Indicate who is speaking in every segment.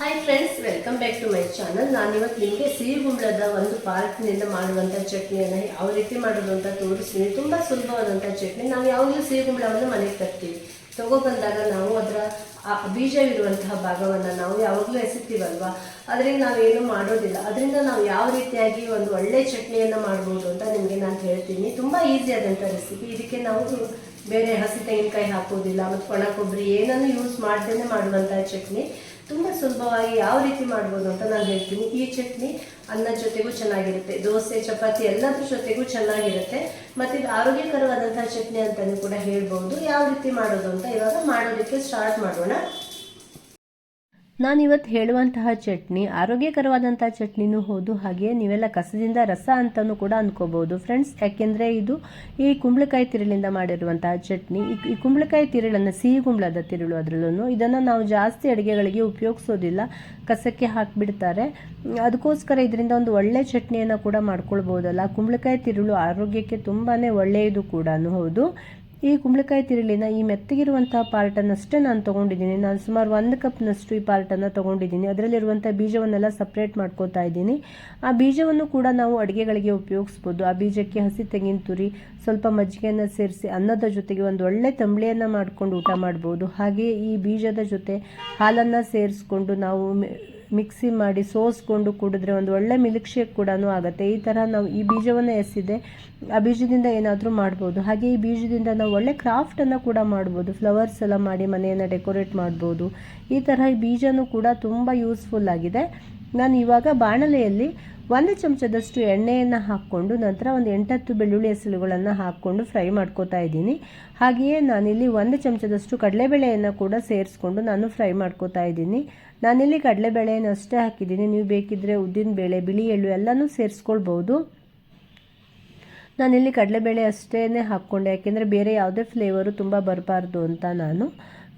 Speaker 1: Hi friends welcome back to my channel ನಾನಿವತ್ತು ನಿಮಗೆ ಸಿಹಿ ಗುಂಬಳದ ಒಂದು ಪಾರ್ಕ್ನಿಂದ ಮಾಡುವಂಥ ಚಟ್ನಿಯನ್ನು ಯಾವ ರೀತಿ ಮಾಡೋದು ಅಂತ ತೋರಿಸ್ತೀನಿ. ತುಂಬ ಸುಲಭವಾದಂಥ ಚಟ್ನಿ. ನಾವು ಯಾವಾಗಲೂ ಸಿಹಿ ಗುಂಬಳವನ್ನು ಮನೆಗೆ ತರ್ತೀವಿ. ತಗೊಬಂದಾಗ ನಾವು ಅದರ, ಆ ಬೀಜವಿರುವಂತಹ ಭಾಗವನ್ನು ನಾವು ಯಾವಾಗಲೂ ಎಸಿತೀವಲ್ವಾ? ಅದರಿಂದ ನಾವೇನು ಮಾಡೋದಿಲ್ಲ. ಅದರಿಂದ ನಾವು ಯಾವ ರೀತಿಯಾಗಿ ಒಂದು ಒಳ್ಳೆ ಚಟ್ನಿಯನ್ನು ಮಾಡ್ಬೋದು ಅಂತ ನಿಮಗೆ ನಾನು ಹೇಳ್ತೀನಿ. ತುಂಬ ಈಸಿ ಆದಂಥ ರೆಸಿಪಿ ಇದಕ್ಕೆ ನಾವು ಬೇರೆ ಹಸಿ ತೆಂಗಿನಕಾಯಿ ಹಾಕೋದಿಲ್ಲ ಮತ್ತು ಒಣ ಕೊಬ್ಬರಿ ಏನನ್ನು ಯೂಸ್ ಮಾಡ್ದೇ ಮಾಡುವಂತಹ ಚಟ್ನಿ ತುಂಬ ಸುಲಭವಾಗಿ ಯಾವ ರೀತಿ ಮಾಡ್ಬೋದು ಅಂತ ನಾನು ಹೇಳ್ತೀನಿ. ಈ ಚಟ್ನಿ ಅನ್ನದ ಜೊತೆಗೂ ಚೆನ್ನಾಗಿರುತ್ತೆ, ದೋಸೆ, ಚಪಾತಿ ಎಲ್ಲದ್ರ ಜೊತೆಗೂ ಚೆನ್ನಾಗಿರುತ್ತೆ, ಮತ್ತು ಇದು ಆರೋಗ್ಯಕರವಾದಂತಹ ಚಟ್ನಿ ಅಂತಲೂ ಕೂಡ ಹೇಳ್ಬೋದು ಯಾವ ರೀತಿ ಮಾಡೋದು ಅಂತ ಇವಾಗ ಮಾಡೋದಕ್ಕೆ ಸ್ಟಾರ್ಟ್ ಮಾಡೋಣ. ನಾನಿವತ್ತು ಹೇಳುವಂತಹ ಚಟ್ನಿ, ಆರೋಗ್ಯಕರವಾದಂತಹ ಚಟ್ನಿನೂ ಹೌದು. ಹಾಗೆ ನೀವೆಲ್ಲ ಕಸದಿಂದ ರಸ ಅಂತಲೂ ಕೂಡ ಅನ್ಕೋಬಹುದು. ಫ್ರೆಂಡ್ಸ್ ಯಾಕೆಂದರೆ ಇದು ಈ ಕುಂಬಳಕಾಯಿ ತಿರುಳಿಂದ ಮಾಡಿರುವಂತಹ ಚಟ್ನಿ. ಈ- ಈ ಕುಂಬಳಕಾಯಿ ತಿರುಳನ್ನು ಸಿಹಿ ಕುಂಬಳದ ತಿರುಳು ಅದರಲ್ಲೂ ಇದನ್ನು ನಾವು ಜಾಸ್ತಿ ಅಡುಗೆಗಳಿಗೆ ಉಪಯೋಗಿಸೋದಿಲ್ಲ. ಕಸಕ್ಕೆ ಹಾಕಿಬಿಡ್ತಾರೆ. ಅದಕ್ಕೋಸ್ಕರ ಇದರಿಂದ ಒಂದು ಒಳ್ಳೆ ಚಟ್ನಿಯನ್ನು ಕೂಡ ಮಾಡ್ಕೊಳ್ಬೋದಲ್ಲ. ಕುಂಬಳಕಾಯಿ ತಿರುಳು ಆರೋಗ್ಯಕ್ಕೆ ತುಂಬಾ ಒಳ್ಳೆಯದು ಕೂಡ ಹೌದು. ಈ ಕುಂಬಳಕಾಯಿ ತಿರುಳಿನ ಈ ಮೆತ್ತಗಿರುವಂತಹ ಪಾರ್ಟನ್ನಷ್ಟೇ ನಾನು ತೊಗೊಂಡಿದ್ದೀನಿ. ನಾನು ಸುಮಾರು ಒಂದು ಕಪ್ನಷ್ಟು ಈ ಪಾರ್ಟನ್ನು ತೊಗೊಂಡಿದ್ದೀನಿ. ಅದರಲ್ಲಿರುವಂಥ ಬೀಜವನ್ನೆಲ್ಲ ಸಪ್ರೇಟ್ ಮಾಡ್ಕೋತಾ ಇದ್ದೀನಿ. ಆ ಬೀಜವನ್ನು ಕೂಡ ನಾವು ಅಡುಗೆಗಳಿಗೆ ಉಪಯೋಗಿಸ್ಬೋದು. ಆ ಬೀಜಕ್ಕೆ ಹಸಿ ತೆಂಗಿನ ತುರಿ, ಸ್ವಲ್ಪ ಮಜ್ಜಿಗೆಯನ್ನು ಸೇರಿಸಿ ಅನ್ನದ ಜೊತೆಗೆ ಒಂದು ಒಳ್ಳೆ ತಂಬಳಿಯನ್ನು ಮಾಡಿಕೊಂಡು ಊಟ ಮಾಡ್ಬೋದು. ಹಾಗೆಯೇ ಈ ಬೀಜದ ಜೊತೆ ಹಾಲನ್ನು ಸೇರಿಸ್ಕೊಂಡು ನಾವು ಮಿಕ್ಸಿ ಮಾಡಿ ಸೋಸ್ಕೊಂಡು ಕುಡಿದ್ರೆ ಒಂದು ಒಳ್ಳೆ ಮಿಲ್ಕ್ ಶೇಕ್ ಕೂಡ ಆಗುತ್ತೆ. ಈ ಥರ ನಾವು ಈ ಬೀಜವನ್ನು ಎಸಿದೆ. ಆ ಬೀಜದಿಂದ ಏನಾದರೂ ಮಾಡ್ಬೋದು. ಹಾಗೆ ಈ ಬೀಜದಿಂದ ನಾವು ಒಳ್ಳೆ ಕ್ರಾಫ್ಟನ್ನು ಕೂಡ ಮಾಡ್ಬೋದು. ಫ್ಲವರ್ಸ್ ಎಲ್ಲ ಮಾಡಿ ಮನೆಯನ್ನು ಡೆಕೋರೇಟ್ ಮಾಡ್ಬೋದು. ಈ ಥರ ಈ ಬೀಜನೂ ಕೂಡ ತುಂಬ ಯೂಸ್ಫುಲ್ ಆಗಿದೆ. ನಾನು ಇವಾಗ ಬಾಣಲೆಯಲ್ಲಿ ಒಂದು ಚಮಚದಷ್ಟು ಎಣ್ಣೆಯನ್ನು ಹಾಕ್ಕೊಂಡು ನಂತರ ಒಂದು ಎಂಟತ್ತು ಬೆಳ್ಳುಳ್ಳಿ ಹೆಸರುಗಳನ್ನು ಹಾಕ್ಕೊಂಡು ಫ್ರೈ ಮಾಡ್ಕೋತಾ ಇದ್ದೀನಿ. ಹಾಗೆಯೇ ನಾನಿಲ್ಲಿ ಒಂದು ಚಮಚದಷ್ಟು ಕಡಲೆಬೇಳೆಯನ್ನು ಕೂಡ ಸೇರಿಸ್ಕೊಂಡು ನಾನು ಫ್ರೈ ಮಾಡ್ಕೋತಾ ಇದ್ದೀನಿ. ನಾನಿಲ್ಲಿ ಕಡಲೆಬೇಳೆಯನ್ನು ಅಷ್ಟೇ ಹಾಕಿದ್ದೀನಿ. ನೀವು ಬೇಕಿದ್ದರೆ ಉದ್ದಿನ ಬೇಳೆ, ಬಿಳಿ ಎಳ್ಳು ಎಲ್ಲನೂ ಸೇರಿಸ್ಕೊಳ್ಬೋದು ನಾನಿಲ್ಲಿ ಕಡಲೆಬೇಳೆ ಅಷ್ಟೇ ಹಾಕ್ಕೊಂಡೆ. ಯಾಕೆಂದರೆ ಬೇರೆ ಯಾವುದೇ ಫ್ಲೇವರು ತುಂಬ ಬರಬಾರ್ದು ಅಂತ ನಾನು.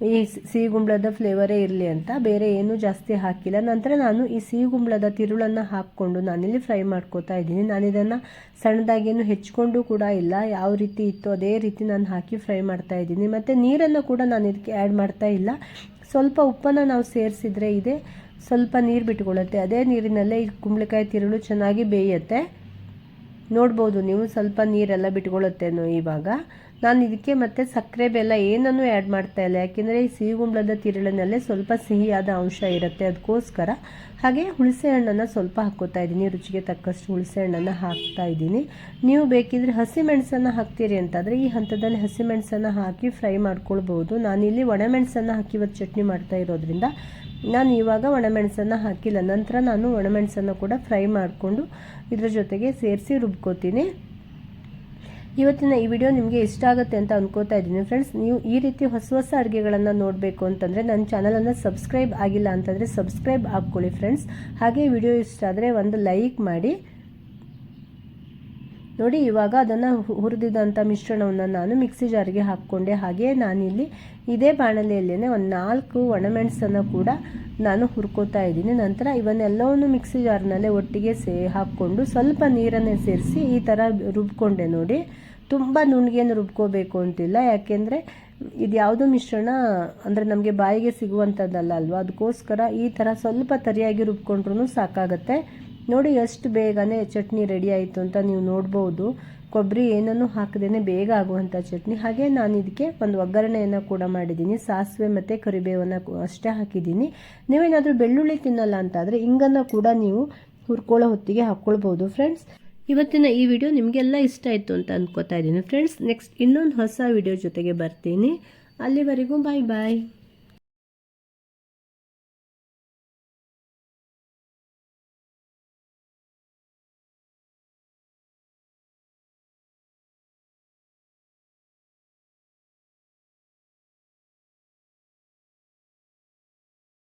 Speaker 1: ಈ ಸಿಹಿಗುಂಬಳದ ಫ್ಲೇವರೇ ಇರಲಿ ಅಂತ. ಬೇರೆ ಏನೂ ಜಾಸ್ತಿ ಹಾಕಿಲ್ಲ. ನಂತರ ನಾನು ಈ ಸಿಹಿ ಗುಂಬಳದ ತಿರುಳನ್ನು ಹಾಕ್ಕೊಂಡು ನಾನಿಲ್ಲಿ ಫ್ರೈ ಮಾಡ್ಕೋತಾ ಇದ್ದೀನಿ. ನಾನು ಇದನ್ನು ಸಣ್ಣದಾಗೇನು ಹೆಚ್ಚಿಕೊಂಡು ಕೂಡ ಇಲ್ಲ. ಯಾವ ರೀತಿ ಇತ್ತು ಅದೇ ರೀತಿ ನಾನು ಹಾಕಿ ಫ್ರೈ ಮಾಡ್ತಾ ಇದ್ದೀನಿ. ಮತ್ತು ನೀರನ್ನು ಕೂಡ ನಾನು ಇದಕ್ಕೆ ಆ್ಯಡ್ ಮಾಡ್ತಾ ಇಲ್ಲ. ಸ್ವಲ್ಪ ಉಪ್ಪನ್ನು ನಾವು ಸೇರಿಸಿದ್ರೆ ಇದೆ. ಸ್ವಲ್ಪ ನೀರು ಬಿಟ್ಕೊಳ್ಳುತ್ತೆ. ಅದೇ ನೀರಿನಲ್ಲೇ ಈ ಕುಂಬಳಕಾಯಿ ತಿರುಳು ಚೆನ್ನಾಗಿ ಬೇಯುತ್ತೆ. ನೋಡ್ಬೋದು ನೀವು ಸ್ವಲ್ಪ ನೀರೆಲ್ಲ ಬಿಟ್ಕೊಳ್ಳುತ್ತೇನೋ ಇವಾಗ. ನಾನು ಇದಕ್ಕೆ ಮತ್ತೆ ಸಕ್ಕರೆ ಬೆಲ್ಲ ಏನನ್ನು ಆ್ಯಡ್ ಮಾಡ್ತಾ ಇಲ್ಲ. ಯಾಕೆಂದರೆ ಈ ಸಿಹಿಗುಂಬಳದ ತಿರುಳಿನಲ್ಲೇ ಸ್ವಲ್ಪ ಸಿಹಿಯಾದ ಅಂಶ ಇರುತ್ತೆ. ಅದಕ್ಕೋಸ್ಕರ ಹಾಗೆ ಹುಣಸೆ ಹಣ್ಣನ್ನು ಸ್ವಲ್ಪ ಹಾಕೋತಾ ಇದ್ದೀನಿ. ರುಚಿಗೆ ತಕ್ಕಷ್ಟು ಹುಣಸೆ ಹಣ್ಣನ್ನು ಹಾಕ್ತಾ ಇದ್ದೀನಿ. ನೀವು ಬೇಕಿದ್ರೆ ಹಸಿಮೆಣಸನ್ನು ಹಾಕ್ತೀರಿ ಅಂತಂದರೆ ಈ ಹಂತದಲ್ಲಿ ಹಸಿಮೆಣಸನ್ನು ಹಾಕಿ ಫ್ರೈ ಮಾಡ್ಕೊಳ್ಬೋದು ನಾನಿಲ್ಲಿ ಒಣಮೆಣಸನ್ನು ಹಾಕಿ ಇವತ್ತು ಚಟ್ನಿ ಮಾಡ್ತಾ ಇರೋದ್ರಿಂದ ನಾನು ಇವಾಗ ಒಣಮೆಣಸನ್ನು ಹಾಕಿಲ್ಲ. ನಂತರ ನಾನು ಒಣಮೆಣಸನ್ನು ಕೂಡ ಫ್ರೈ ಮಾಡಿಕೊಂಡು ಇದರ ಜೊತೆಗೆ ಸೇರಿಸಿ ರುಬ್ಕೋತೀನಿ. ಇವತ್ತಿನ ಈ ವಿಡಿಯೋ ನಿಮಗೆ ಇಷ್ಟ ಆಗುತ್ತೆ ಅಂತ ಅನ್ಕೋತಾ ಇದ್ದೀನಿ. ಫ್ರೆಂಡ್ಸ್ ನೀವು ಈ ರೀತಿ ಹೊಸ ಹೊಸ ಅಡುಗೆಗಳನ್ನು ನೋಡಬೇಕು ಅಂತಂದರೆ ನನ್ನ ಚಾನಲನ್ನು ಸಬ್ಸ್ಕ್ರೈಬ್ ಆಗಿಲ್ಲ ಅಂತಂದರೆ ಸಬ್ಸ್ಕ್ರೈಬ್ ಹಾಕ್ಕೊಳ್ಳಿ ಫ್ರೆಂಡ್ಸ್ ಹಾಗೆ ವಿಡಿಯೋ ಇಷ್ಟ ಆದರೆ ಒಂದು ಲೈಕ್ ಮಾಡಿ. ನೋಡಿ, ಇವಾಗ ಅದನ್ನು ಹುರಿದಿದ್ದಂಥ ಮಿಶ್ರಣವನ್ನು ನಾನು ಮಿಕ್ಸಿ ಜಾರಿಗೆ ಹಾಕ್ಕೊಂಡೆ. ಹಾಗೆ ನಾನಿಲ್ಲಿ ಇದೇ ಬಾಣಲೆಯಲ್ಲೇ ಒಂದು ನಾಲ್ಕು ಒಣಮೆಣಸನ್ನು ಕೂಡ ನಾನು ಹುರ್ಕೋತಾ ಇದ್ದೀನಿ. ನಂತರ ಇವನ್ನೆಲ್ಲವನ್ನು ಮಿಕ್ಸಿ ಜಾರ್ನಲ್ಲೇ ಒಟ್ಟಿಗೆ ಸೇ, ಹಾಕ್ಕೊಂಡು ಸ್ವಲ್ಪ ನೀರನ್ನೇ ಸೇರಿಸಿ ಈ ಥರ ರುಬ್ಕೊಂಡೆ ನೋಡಿ. ತುಂಬ ನುಣ್ಣಗೇನು ರುಬ್ಕೋಬೇಕು ಅಂತಿಲ್ಲ. ಯಾಕೆಂದರೆ ಇದು ಯಾವುದೋ ಮಿಶ್ರಣ, ಅಂದರೆ ನಮಗೆ ಬಾಯಿಗೆ ಸಿಗುವಂಥದ್ದಲ್ಲ ಅಲ್ವಾ? ಅದಕ್ಕೋಸ್ಕರ ಈ ಥರ ಸ್ವಲ್ಪ ತರಿಯಾಗಿ ರುಬ್ಕೊಂಡ್ರೂ ಸಾಕಾಗತ್ತೆ. ನೋಡಿ, ಎಷ್ಟು ಬೇಗನೆ ಚಟ್ನಿ ರೆಡಿ ಆಯಿತು ಅಂತ ನೀವು ನೋಡ್ಬೋದು. ಕೊಬ್ಬರಿ ಏನನ್ನು ಹಾಕದೇನೆ ಬೇಗ ಆಗುವಂಥ ಚಟ್ನಿ. ಹಾಗೆ ನಾನು ಇದಕ್ಕೆ ಒಂದು ಒಗ್ಗರಣೆಯನ್ನು ಕೂಡ ಮಾಡಿದ್ದೀನಿ. ಸಾಸಿವೆ ಮತ್ತು ಕರಿಬೇವನ್ನು ಅಷ್ಟೇ ಹಾಕಿದ್ದೀನಿ. ನೀವೇನಾದರೂ ಬೆಳ್ಳುಳ್ಳಿ ತಿನ್ನಲ್ಲ ಅಂತಾದರೆ ಹಿಂಗನ್ನು ಕೂಡ ನೀವು ಹುರ್ಕೊಳ್ಳೋ ಹೊತ್ತಿಗೆ ಹಾಕ್ಕೊಳ್ಬೋದು. ಫ್ರೆಂಡ್ಸ್ ಇವತ್ತಿನ ಈ ವಿಡಿಯೋ ನಿಮಗೆಲ್ಲ ಇಷ್ಟ ಆಯಿತು ಅಂತ ಅಂದ್ಕೋತಾ ಇದ್ದೀನಿ. ಫ್ರೆಂಡ್ಸ್ ನೆಕ್ಸ್ಟ್ ಇನ್ನೊಂದು ಹೊಸ ವಿಡಿಯೋ ಜೊತೆಗೆ ಬರ್ತೀನಿ. ಅಲ್ಲಿವರೆಗೂ ಬಾಯ್ ಬಾಯ್